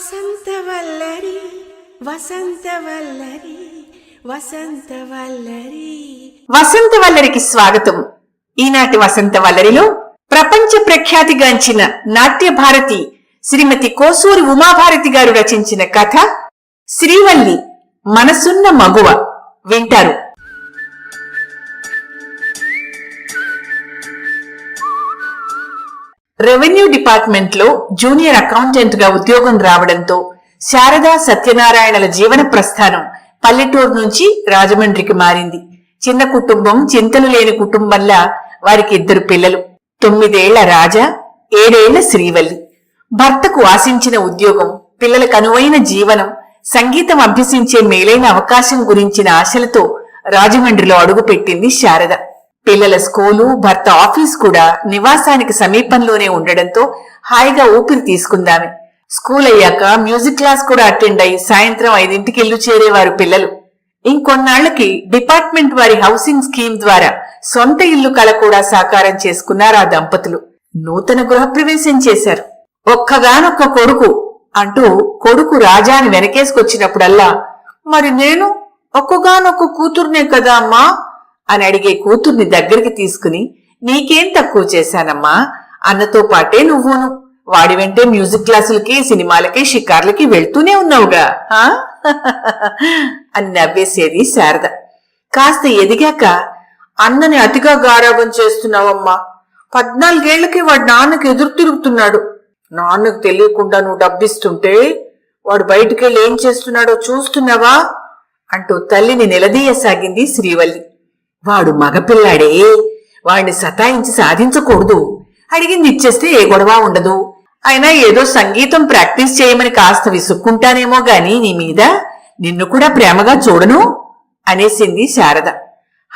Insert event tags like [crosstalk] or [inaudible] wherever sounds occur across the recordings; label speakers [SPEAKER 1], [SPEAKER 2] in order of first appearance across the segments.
[SPEAKER 1] వసంతవల్లరి వసంతవల్లరి వసంతవల్లరి.
[SPEAKER 2] వసంత వల్లరికి స్వాగతం. ఈనాటి వసంత వల్లరిలో ప్రపంచ ప్రఖ్యాతిగాంచిన నాట్య భారతి శ్రీమతి కోసూరి ఉమాభారతి గారు రచించిన కథ శ్రీవల్లి మనసున్న మగువ వింటారు. రెవెన్యూ డిపార్ట్మెంట్లో జూనియర్ అకౌంటెంట్గా ఉద్యోగం రావడంతో శారదా సత్యనారాయణల జీవన ప్రస్థానం పల్లెటూరు నుంచి రాజమండ్రికి మారింది. చిన్న కుటుంబం చింతలు లేని కుటుంబంలా వారికి ఇద్దరు పిల్లలు. తొమ్మిదేళ్ళ రాజా ఏడేళ్ళ శ్రీవల్లి. భర్తకు ఆశించిన ఉద్యోగం పిల్లలకు అనువైన జీవనం సంగీతం అభ్యసించే మేలైన అవకాశం గురించిన ఆశలతో రాజమండ్రిలో అడుగుపెట్టింది శారద. పిల్లల స్కూలు భర్త ఆఫీస్ కూడా నివాసానికి సమీపంలోనే ఉండడంతో హాయిగా ఊపిరి తీసుకుందామె. స్కూల్ అయ్యాక మ్యూజిక్ క్లాస్ కూడా అటెండ్ అయి సాయంత్రం ఐదింటికి ఇల్లు చేరేవారు పిల్లలు. ఇంకొన్నాళ్ళకి డిపార్ట్మెంట్ వారి హౌసింగ్ స్కీమ్ ద్వారా సొంత ఇల్లు కల కూడా సాకారం చేసుకున్నారు ఆ దంపతులు. నూతన గృహప్రవేశం చేశారు. ఒక్కగానొక్క కొడుకు అంటూ కొడుకు రాజాని వెనకేసుకొచ్చినప్పుడల్లా మరి నేను ఒక్కగానొక్క కూతుర్నే కదా అమ్మా? అని అడిగే కూతుర్ని దగ్గరికి తీసుకుని నీకేం తక్కువ చేశానమ్మా? అన్నతో పాటే నువ్వును. వాడి వెంటే మ్యూజిక్ క్లాసులకి సినిమాలకి షికార్లకి వెళ్తూనే ఉన్నావుగా [laughs] అని నవ్వేసేది శారద. కాస్త ఎదిగాక అన్నని అతిగా గారాబం చేస్తున్నావమ్మా. పద్నాలుగేళ్ళకి వాడు నాన్నకి ఎదురు తిరుగుతున్నాడు. నాన్నకు తెలియకుండా నువ్వు డబ్బిస్తుంటే వాడు బయటికెళ్ళి ఏం చేస్తున్నాడో చూస్తున్నావా? అంటూ తల్లిని నిలదీయసాగింది శ్రీవల్లి. వాడు మగపిల్లాడే. వాడిని సతాయించి సాధించకూడదు. అడిగింది ఇచ్చేస్తే ఏ గొడవ ఉండదు. అయినా ఏదో సంగీతం ప్రాక్టీస్ చేయమని కాస్త విసుక్కుంటానేమో గాని నీ మీద నిన్ను కూడా ప్రేమగా చూడను అనేసింది శారద.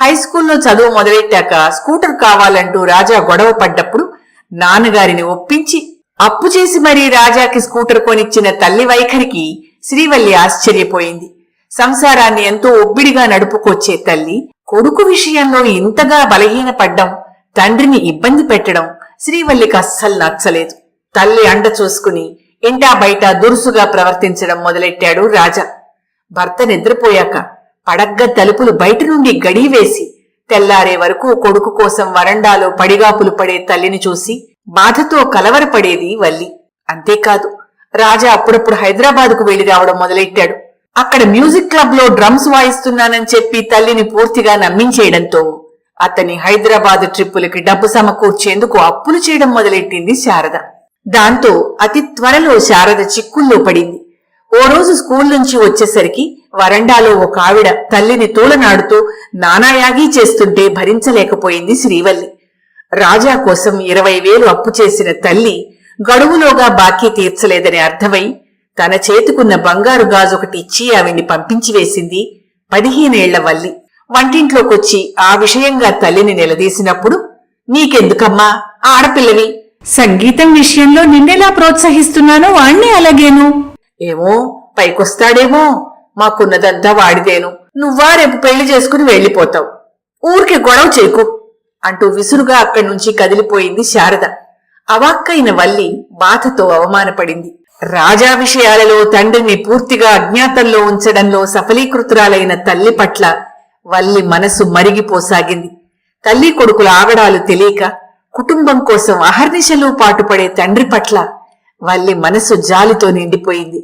[SPEAKER 2] హై స్కూల్లో చదువు మొదలెట్టాక స్కూటర్ కావాలంటూ రాజా గొడవ పడ్డప్పుడు నాన్నగారిని ఒప్పించి అప్పు చేసి మరీ రాజాకి స్కూటర్ కొనిచ్చిన తల్లి వైఖరికి శ్రీవల్లి ఆశ్చర్యపోయింది. సంసారాన్ని ఎంతో ఒబ్బిడిగా నడుపుకొచ్చే తల్లి కొడుకు విషయంలో ఇంతగా బలహీనపడ్డం తండ్రిని ఇబ్బంది పెట్టడం శ్రీవల్లికి అస్సలు నచ్చలేదు. తల్లి అండ చూసుకుని ఇంటా బయట దురుసుగా ప్రవర్తించడం మొదలెట్టాడు రాజా. భర్త నిద్రపోయాక పడగ్గా తలుపులు బయట నుండి గడివేసి తెల్లారే వరకు కొడుకు కోసం వరండాలో పడిగాపులు పడే తల్లిని చూసి బాధతో కలవరపడేది వల్లి. అంతేకాదు రాజా అప్పుడప్పుడు హైదరాబాదుకు వెళ్ళి రావడం మొదలెట్టాడు. అక్కడ మ్యూజిక్ క్లబ్లో డ్రమ్స్ వాయిస్తున్నానని చెప్పి తల్లిని పూర్తిగా నమ్మించేయడంతో అతని హైదరాబాద్ ట్రిప్పులకి డబ్బు సమకూర్చేందుకు అప్పులు చేయడం మొదలెట్టింది శారద. దాంతో అతి త్వరలో శారద చిక్కుల్లో పడింది. ఓ రోజు స్కూల్ నుంచి వచ్చేసరికి వరండాలో ఒక ఆవిడ తల్లిని తూలనాడుతూ నానాయాగీ చేస్తుంటే భరించలేకపోయింది శ్రీవల్లి. రాజా కోసం ఇరవై వేలు అప్పు చేసిన తల్లి గడువులోగా బాకీ తీర్చలేదని అర్థమై తన చేతుకున్న బంగారు గాజొకటి ఇచ్చి ఆవిడ్ని పంపించి వేసింది పదిహేనేళ్ళ వల్లి. వంటింట్లోకొచ్చి ఆ విషయంగా తల్లిని నిలదీసినప్పుడు నీకెందుకమ్మా ఆడపిల్లవి. సంగీతం విషయంలో నిన్నెలా ప్రోత్సహిస్తున్నానో వాణ్ణి అలాగేను. ఏమో పైకొస్తాడేమో మాకున్నదంతా వాడిదేను. నువ్వా రేపు పెళ్ళి చేసుకుని వెళ్ళిపోతావు ఊరికి గొడవ చేకు అంటూ విసురుగా అక్కడి నుంచి కదిలిపోయింది శారద. అవాక్కైన వల్లి బాధతో అవమానపడింది. రాజా విషయాలలో తండ్రిని పూర్తిగా అజ్ఞాతంలో ఉంచడంలో సఫలీకృతురాలైన తల్లి పట్ల వల్లి మనసు మరిగిపోసాగింది. తల్లి కొడుకుల ఆగడాలు తెలియక కుటుంబం కోసం అహర్నిశలు పాటుపడే తండ్రి పట్ల వల్లి మనసు జాలితో నిండిపోయింది.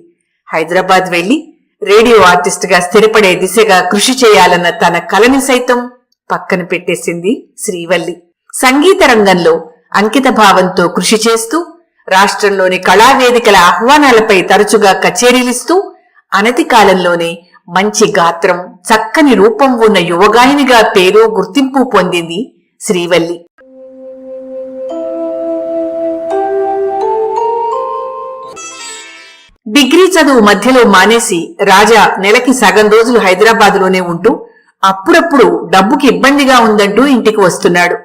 [SPEAKER 2] హైదరాబాద్ వెళ్ళి రేడియో ఆర్టిస్ట్గా స్థిరపడే దిశగా కృషి చేయాలన్న తన కలని సైతం పక్కన పెట్టేసింది శ్రీవల్లి. సంగీత రంగంలో అంకిత భావంతో కృషి చేస్తూ రాష్ట్రంలోని కళావేదికల ఆహ్వానాలపై తరచుగా కచేరీలిస్తూ అనతి కాలంలోనే మంచి గాత్రం చక్కని రూపం ఉన్న యువగాయనిగా పేరు గుర్తింపు పొందింది శ్రీవల్లి. డిగ్రీ చదువు మధ్యలో మానేసి రాజా నెలకి సగం రోజులు హైదరాబాదులోనే ఉంటూ అప్పుడప్పుడు డబ్బుకి ఇబ్బందిగా ఉందంటూ ఇంటికి వస్తున్నాడు.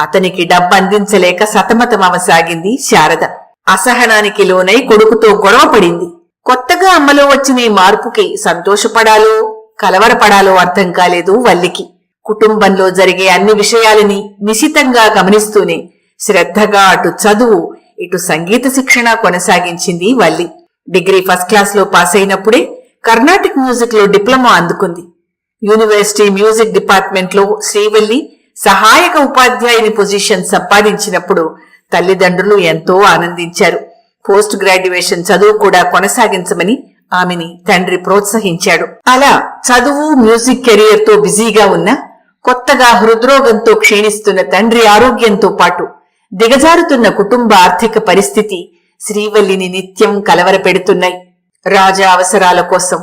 [SPEAKER 2] అతనికి డబ్బు అందించలేక సతమతమవసాగింది శారద. అసహనానికి లోనై కొడుకుతో గొడవ పడింది. కొత్తగా అమ్మలో వచ్చిన ఈ మార్పుకి సంతోషపడాలో కలవరపడాలో అర్థం కాలేదు వల్లికి. కుటుంబంలో జరిగే అన్ని విషయాలని నిశితంగా గమనిస్తూనే శ్రద్ధగా అటు చదువు ఇటు సంగీత శిక్షణ కొనసాగించింది వల్లి. డిగ్రీ ఫస్ట్ క్లాస్లో పాస్ అయినప్పుడే కర్ణాటిక్ మ్యూజిక్లో డిప్లొమా అందుకుంది. యూనివర్సిటీ మ్యూజిక్ డిపార్ట్మెంట్లో శ్రీవల్లి సహాయక ఉపాధ్యాయుని పొజిషన్ సంపాదించినప్పుడు తల్లిదండ్రులు ఎంతో ఆనందించారు. పోస్ట్ గ్రాడ్యుయేషన్ చదువు కూడా కొనసాగించమని ఆమెని తండ్రి ప్రోత్సహించాడు. అలా చదువు మ్యూజిక్ కెరియర్తో బిజీగా ఉన్న కొత్తగా హృద్రోగంతో క్షీణిస్తున్న తండ్రి ఆరోగ్యంతో పాటు దిగజారుతున్న కుటుంబ ఆర్థిక పరిస్థితి శ్రీవల్లిని నిత్యం కలవరపెడుతున్నాయి. రాజా అవసరాల కోసం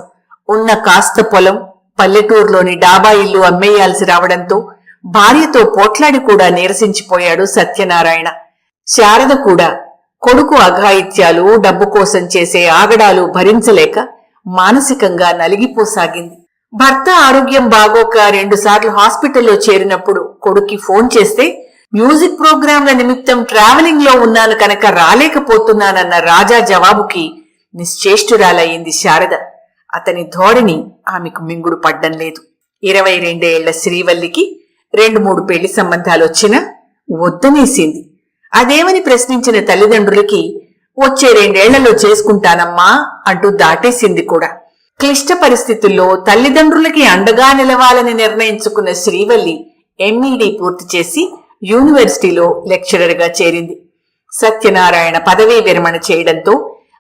[SPEAKER 2] ఉన్న కాస్త పొలం పల్లెటూరులోని డాబా ఇల్లు అమ్మేయాల్సి రావడంతో భార్యతో పోట్లాడి కూడా నీరసించిపోయాడు సత్యనారాయణ. శారద కూడా కొడుకు అఘాయిత్యాలు డబ్బు కోసం చేసే ఆగడాలు భరించలేక మానసికంగా నలిగిపోసాగింది. భర్త ఆరోగ్యం బాగోక రెండుసార్లు హాస్పిటల్లో చేరినప్పుడు కొడుక్కి ఫోన్ చేస్తే మ్యూజిక్ ప్రోగ్రాంల నిమిత్తం ట్రావెలింగ్లో ఉన్నాను కనుక రాలేకపోతున్నానన్న రాజా జవాబుకి నిశ్చేష్టురాలయ్యింది శారద. అతని ధోరణి ఆమెకు మింగుడు పడ్డం లేదు. ఇరవై రెండేళ్ళ శ్రీవల్లికి రెండు మూడు పెళ్ళి సంబంధాలు వచ్చినా వద్దనేసింది. అదేమని ప్రశ్నించిన తల్లిదండ్రులకి వచ్చే రెండేళ్ళలో చేసుకుంటానమ్మా అంటూ దాటేసింది కూడా. క్లిష్ట పరిస్థితుల్లో తల్లిదండ్రులకి అండగా నిలవాలని నిర్ణయించుకున్న శ్రీవల్లి ఎంఈడి పూర్తి చేసి యూనివర్సిటీలో లెక్చరర్గా చేరింది. సత్యనారాయణ పదవీ విరమణ చేయడంతో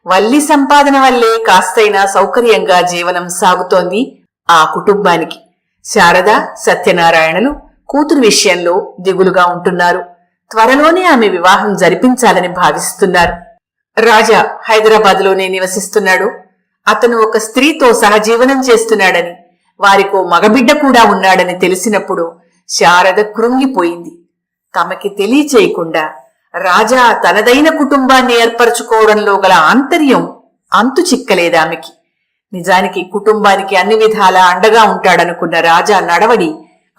[SPEAKER 2] వల్లి సంపాదన వల్లే కాస్తైనా సౌకర్యంగా జీవనం సాగుతోంది ఆ కుటుంబానికి. శారద సత్యనారాయణలు కూతురు విషయంలో దిగులుగా ఉంటున్నారు. త్వరలోనే ఆమె వివాహం జరిపించాలని భావిస్తున్నారు. రాజా హైదరాబాద్లోనే నివసిస్తున్నాడు. అతను ఒక స్త్రీతో సహజీవనం చేస్తున్నాడని వారికో మగబిడ్డ కూడా ఉన్నాడని తెలిసినప్పుడు శారద కృంగిపోయింది. తమకి తెలియచేయకుండా రాజా తనదైన కుటుంబాన్ని ఏర్పరచుకోవడంలో గల ఆంతర్యం అంతు చిక్కలేదామెకి నిజానికి కుటుంబానికి అన్ని విధాలా అండగా ఉంటాడనుకున్న రాజా నడవడి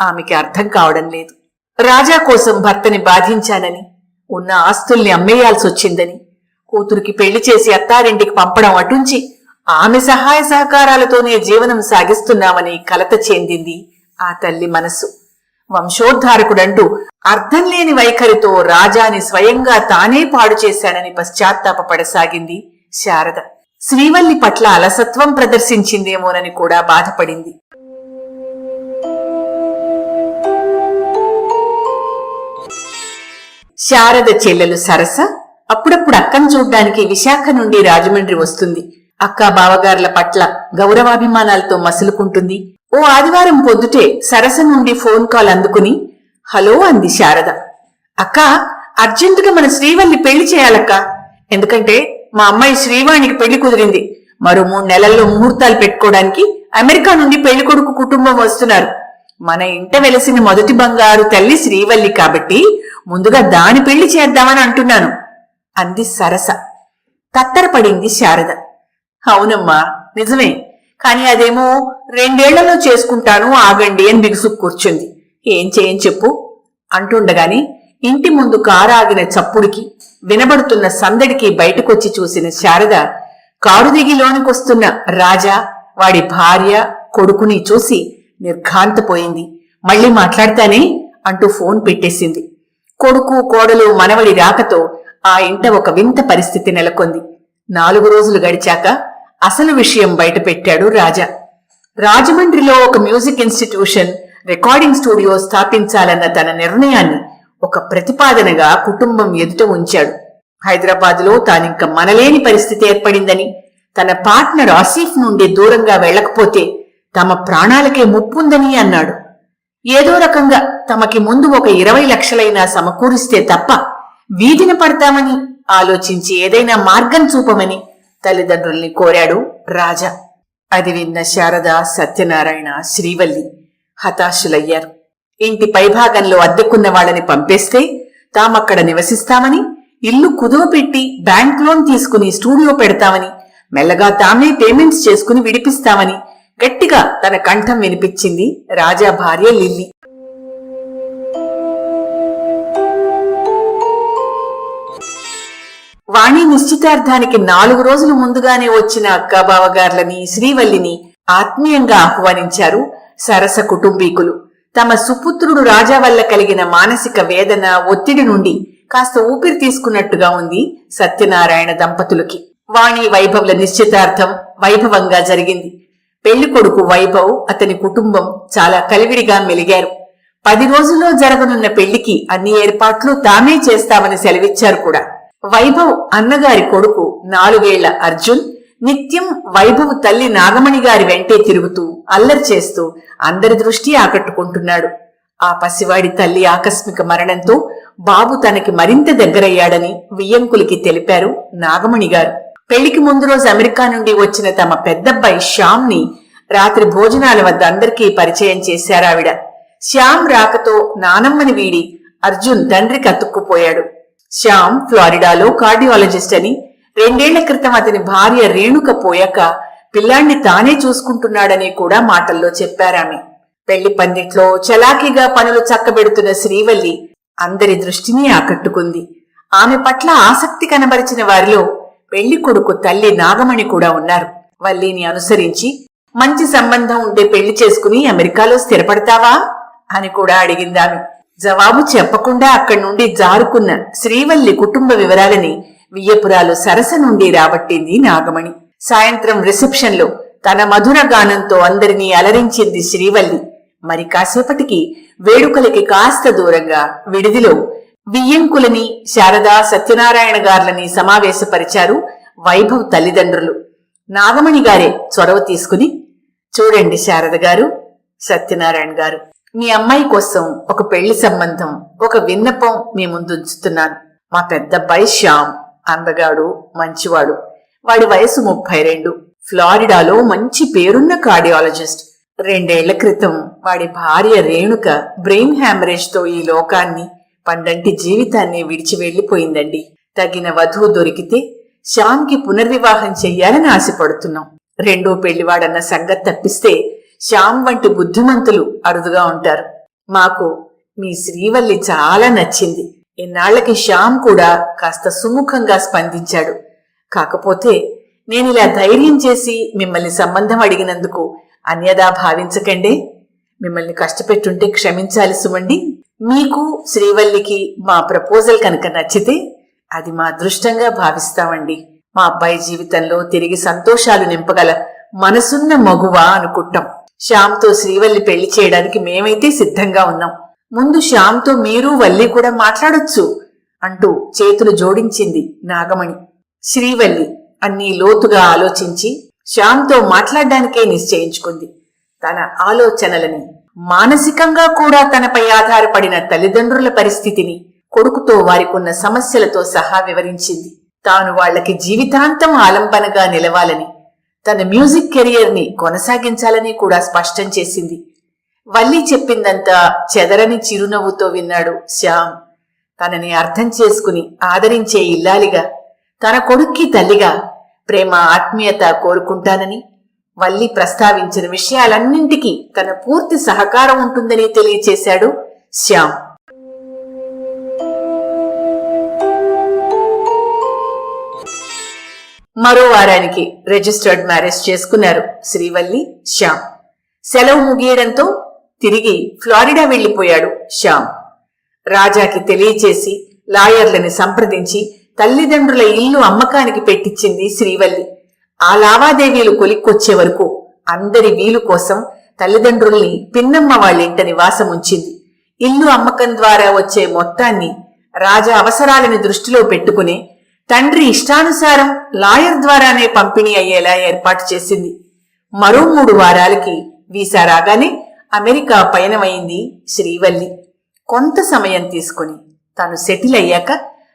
[SPEAKER 2] ఆమెకి అర్థం కావడం లేదు. రాజా కోసం భర్తని బాధించానని ఉన్న ఆస్తుల్ని అమ్మేయాల్సొచ్చిందని కూతురికి పెళ్ళి చేసి అత్తారింటికి పంపడం అటుంచి ఆమె సహాయ సహకారాలతోనే జీవనం సాగిస్తున్నామని కలత చెందింది ఆ తల్లి మనసు వంశోద్ధారకుడంటూ అర్థం లేని వైఖరితో రాజాని స్వయంగా తానే పాడు చేశానని పశ్చాత్తాపడసాగింది శారద. శ్రీవల్లి పట్ల అలసత్వం ప్రదర్శించిందేమోనని కూడా బాధపడింది. శారద చెల్లెలు సరస అప్పుడప్పుడు అక్కను చూడ్డానికి విశాఖ నుండి రాజమండ్రి వస్తుంది. అక్క బావగారుల పట్ల గౌరవాభిమానాలతో మసులుకుంటుంది. ఓ ఆదివారం పొద్దుటే సరస నుండి ఫోన్ కాల్ అందుకుని హలో అంది శారద. అక్క అర్జెంటుగా మన శ్రీవల్లి పెళ్ళి చేయాలక్క. ఎందుకంటే మా అమ్మాయి శ్రీవాణికి పెళ్ళి కుదిరింది. మరో మూడు నెలల్లో ముహూర్తాలు పెట్టుకోవడానికి అమెరికా నుండి పెళ్ళి కొడుకు కుటుంబం వస్తున్నారు. మన ఇంట వెలసిన మొదటి బంగారు తల్లి శ్రీవల్లి కాబట్టి ముందుగా దాని పెళ్ళి చేద్దామని అంటున్నాను అంది సరస. తత్తరపడింది శారద. అవునమ్మా నిజమే. కాని అదేమో రెండేళ్ళలో చేసుకుంటాను ఆగండి అని బిగుసు కూర్చుంది. ఏం చేయని చెప్పు? అంటుండగాని ఇంటి ముందు కారు ఆగిన చప్పుడికి వినబడుతున్న సందడికి బయటకొచ్చి చూసిన శారద కారు దిగి లోనికొస్తున్న రాజా వాడి భార్య కొడుకుని చూసి నిర్ఘాంతపోయింది. మళ్ళీ మాట్లాడతానే అంటూ ఫోన్ పెట్టేసింది. కొడుకు కోడలు మనవడి రాకతో ఆ ఇంట ఒక వింత పరిస్థితి నెలకొంది. నాలుగు రోజులు గడిచాక అసలు విషయం బయట పెట్టాడు రాజా. రాజమండ్రిలో ఒక మ్యూజిక్ ఇన్స్టిట్యూషన్ రికార్డింగ్ స్టూడియో స్థాపించాలన్న తన నిర్ణయాన్ని ఒక ప్రతిపాదనగా కుటుంబం ఎదుట ఉంచాడు. హైదరాబాద్లో తానింక మనలేని పరిస్థితి ఏర్పడిందని తన పార్ట్నర్ ఆసిఫ్ నుండి దూరంగా వెళ్ళకపోతే తమ ప్రాణాలకే ముప్పుందని అన్నాడు. ఏదో రకంగా తమకి ముందు ఒక ఇరవై లక్షలైనా సమకూరిస్తే తప్ప వీధిన పడతామని ఆలోచించి ఏదైనా మార్గం చూపమని తల్లిదండ్రుల్ని కోరాడు రాజా. అది విన్న శారద సత్యనారాయణ శ్రీవల్లి హతాశులయ్యారు. ఇంటి పైభాగంలో అద్దెకున్న వాళ్ళని పంపేస్తే తామక్కడ నివసిస్తామని ఇల్లు కుదువ పెట్టి బ్యాంక్ లోన్ తీసుకుని స్టూడియో పెడతామని మెల్లగా తామే పేమెంట్స్ చేసుకుని విడిపిస్తామని గట్టిగా తన కంఠం వినిపించింది రాజా భార్య లిల్లీ. వాణి నిశ్చితార్థానికి నాలుగు రోజులు ముందుగానే వచ్చిన అక్కాబావగార్లని శ్రీవల్లిని ఆత్మీయంగా ఆహ్వానించారు సరస కుటుంబీకులు. తమ సుపుత్రుడు రాజా వల్ల కలిగిన మానసిక వేదన ఒత్తిడి నుండి కాస్త ఊపిరి తీసుకున్నట్టుగా ఉంది సత్యనారాయణ దంపతులకి. వాణి వైభవుల నిశ్చితార్థం వైభవంగా జరిగింది. పెళ్ళి కొడుకు వైభవ్ అతని కుటుంబం చాలా కలివిడిగా మెలిగారు. పది రోజుల్లో జరగనున్న పెళ్ళికి అన్ని ఏర్పాట్లు తామే చేస్తామని సెలవిచ్చారు కూడా. వైభవ్ అన్నగారి కొడుకు నాలుగేళ్ళ అర్జున్ నిత్యం వైభవ్ తల్లి నాగమణి గారి వెంటే తిరుగుతూ అల్లరి చేస్తూ అందరి దృష్టి ఆకట్టుకుంటున్నాడు. ఆ పసివాడి తల్లి ఆకస్మిక మరణంతో బాబు తనకి మరింత దగ్గరయ్యాడని వియ్యంకులకి తెలిపారు నాగమణి గారు. పెళ్ళికి ముందు రోజు అమెరికా నుండి వచ్చిన తమ పెద్దబ్బాయి శ్యామ్ని రాత్రి భోజనాల వద్ద అందరికీ పరిచయం చేశారావిడ శ్యామ్ రాకతో నానమ్మని వీడి అర్జున్ తండ్రికి అతుక్కుపోయాడు. శ్యామ్ ఫ్లోరిడాలో కార్డియాలజిస్ట్ అని రెండేళ్ళ క్రితం అతని భార్య రేణుక పోయాక పిల్లాణ్ణి తానే చూసుకుంటున్నాడని కూడా మాటల్లో చెప్పారామె పెళ్ళి పందిట్లో చలాకీగా పనులు చక్కబెడుతున్న శ్రీవల్లి అందరి దృష్టిని ఆకట్టుకుంది. ఆమె పట్ల ఆసక్తి కనబరిచిన వారిలో పెళ్ళి కొడుకు తల్లి నాగమణి కూడా ఉన్నారు. వల్లిని అనుసరించి మంచి సంబంధం ఉంటే పెళ్ళి చేసుకుని అమెరికాలో స్థిరపడతావా? అని కూడా అడిగిందాను జవాబు చెప్పకుండా అక్కడి నుండి జారుకున్న శ్రీవల్లి కుటుంబ వివరాలని వియ్యపురాలు సరస నుండి రాబట్టింది నాగమణి. సాయంత్రం రిసెప్షన్లో తన మధుర గానంతో అందరినీ అలరించింది శ్రీవల్లి. మరి కాసేపటికి వేడుకలకి కాస్త దూరంగా విడిదిలో వియ్యంకులని శారదా సత్యనారాయణ గార్లని సమావేశపరిచారు వైభవ్ తల్లిదండ్రులు. నాగమణి గారే చొరవ తీసుకుని చూడండి శారద గారు సత్యనారాయణ గారు మీ అమ్మాయి కోసం ఒక పెళ్ళి సంబంధం ఒక విన్నపం మీ ముందు ఉంచుతున్నాను. మా పెద్దబ్బాయి శ్యామ్ అందగాడు మంచివాడు. వాడి వయసు ముప్పై రెండు ఫ్లారిడాలో మంచి పేరున్న కార్డియాలజిస్ట్. రెండేళ్ళ క్రితం వాడి భార్య రేణుక బ్రెయిన్ హ్యామరేజ్తో ఈ లోకాన్ని పండంటి జీవితాన్ని విడిచి వెళ్ళిపోయిందండి తగిన వధువు దొరికితే శ్యామ్కి పునర్వివాహం చెయ్యాలని ఆశపడుతున్నాం. రెండో పెళ్ళివాడన్న సంగతి తప్పిస్తే శ్యామ్ వంటి బుద్ధిమంతులు అరుదుగా ఉంటారు. మాకు మీ శ్రీవల్లి చాలా నచ్చింది. ఇన్నాళ్ళకి శ్యామ్ కూడా కాస్త సుముఖంగా స్పందించాడు. కాకపోతే నేనిలా ధైర్యం చేసి మిమ్మల్ని సంబంధం అడిగినందుకు అన్యదా భావించకండే. మిమ్మల్ని కష్టపెట్టుంటే క్షమించాలి సుమండి. మీకు శ్రీవల్లికి మా ప్రపోజల్ కనుక నచ్చితే అది మా అదృష్టంగా భావిస్తామండి. మా అబ్బాయి జీవితంలో తిరిగి సంతోషాలు నింపగల మనసున్న మగువా అనుకుంటాం. శ్యామ్తో శ్రీవల్లి పెళ్ళి చేయడానికి మేమైతే సిద్ధంగా ఉన్నాం. ముందు శ్యామ్తో మీరు వల్లి కూడా మాట్లాడొచ్చు అంటూ చేతులు జోడించింది నాగమణి. శ్రీవల్లి అన్ని లోతుగా ఆలోచించి శ్యామ్తో మాట్లాడడానికే నిశ్చయించుకుంది. తన ఆలోచనలని మానసికంగా కూడా తనపై ఆధారపడిన తల్లిదండ్రుల పరిస్థితిని కొడుకుతో వారికున్న సమస్యలతో సహా వివరించింది. తాను వాళ్ళకి జీవితాంతం ఆలంబనగా నిలవాలని తన మ్యూజిక్ కెరియర్ని కొనసాగించాలని కూడా స్పష్టం చేసింది. వల్లి చెప్పిందంతా చెదరని చిరునవ్వుతో విన్నాడు శ్యామ్. తనని అర్థం చేసుకుని ఆదరించే ఇల్లాలిగా తన కొడుక్కి తల్లిగా ప్రేమ ఆత్మీయత కోరుకుంటానని వల్లి ప్రస్తావించిన విషయాలన్నింటికీ తన పూర్తి సహకారం ఉంటుందని తెలియచేశాడు శ్యామ్. మరో వారానికి రిజిస్టర్డ్ మ్యారేజ్ చేసుకున్నారు శ్రీవల్లి శ్యామ్. సెలవు ముగియడంతో తిరిగి ఫ్లారిడా వెళ్ళిపోయాడు శ్యామ్. రాజాకి తెలియచేసి లాయర్లని సంప్రదించి తల్లిదండ్రుల ఇల్లు అమ్మకానికి పెట్టించింది శ్రీవల్లి. ఆ లావాదేవీలు కొలిక్కొచ్చే వరకు అందరి వీలు కోసం తల్లిదండ్రుల్ని పిన్నమ్మ వాళ్ళింట నివాసం ఉంచింది. ఇల్లు అమ్మకం ద్వారా వచ్చే మొత్తాన్ని రాజా అవసరాలని దృష్టిలో పెట్టుకుని తండ్రి ఇష్టానుసారం లాయర్ ద్వారానే పంపిణీ అయ్యేలా ఏర్పాటు చేసింది. మరో మూడు వారాలకి వీసా రాగానే అమెరికా పయనమైంది శ్రీవల్లి. కొంత సమయం తీసుకుని తాను సెటిల్ అయ్యాక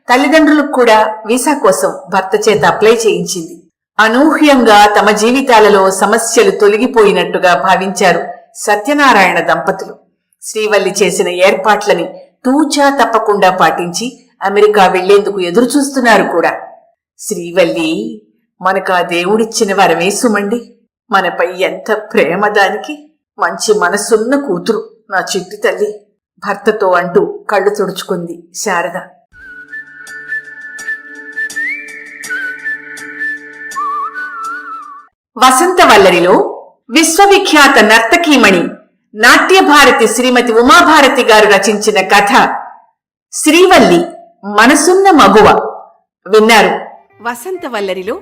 [SPEAKER 2] తల్లిదండ్రులకు కూడా వీసా కోసం భర్త చేత అప్లై చేయించింది. అనూహ్యంగా తమ జీవితాలలో సమస్యలు తొలగిపోయినట్టుగా భావించారు సత్యనారాయణ దంపతులు. శ్రీవల్లి చేసిన ఏర్పాట్లని తూచా తప్పకుండా పాటించి అమెరికా వెళ్ళేందుకు ఎదురుచూస్తున్నారు కూడా. శ్రీవల్లి మనకు ఆ దేవుడిచ్చిన వరమే సుమండి. మనపై ఎంత ప్రేమ దానికి? మంచి మనసున్న కూతురు నా చిట్టి తల్లి. భర్తతో అంటూ కళ్ళు తుడుచుకుంది శారద. వసంత వల్లరిలో విశ్వవిఖ్యాత నర్తకీమణి నాట్యభారతి శ్రీమతి ఉమాభారతి గారు రచించిన కథ శ్రీవల్లి మనసున్న మగువ. విన్నారు.
[SPEAKER 1] వసంత వల్లరిలో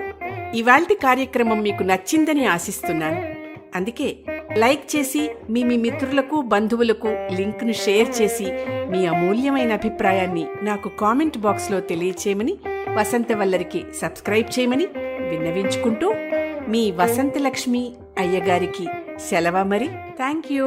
[SPEAKER 1] ఇవాల్టి కార్యక్రమం మీకు నచ్చిందని ఆశిస్తున్నాను. అందుకే లైక్ చేసి మీ మీ మిత్రులకు బంధువులకు లింక్ను షేర్ చేసి మీ అమూల్యమైన అభిప్రాయాన్ని నాకు కామెంట్ బాక్స్లో తెలియచేయమని వసంత వల్లరికి సబ్స్క్రైబ్ చేయమని విన్నవించుకుంటూ మీ వసంతలక్ష్మి అయ్యగారికి సెలవ మరి? Thank you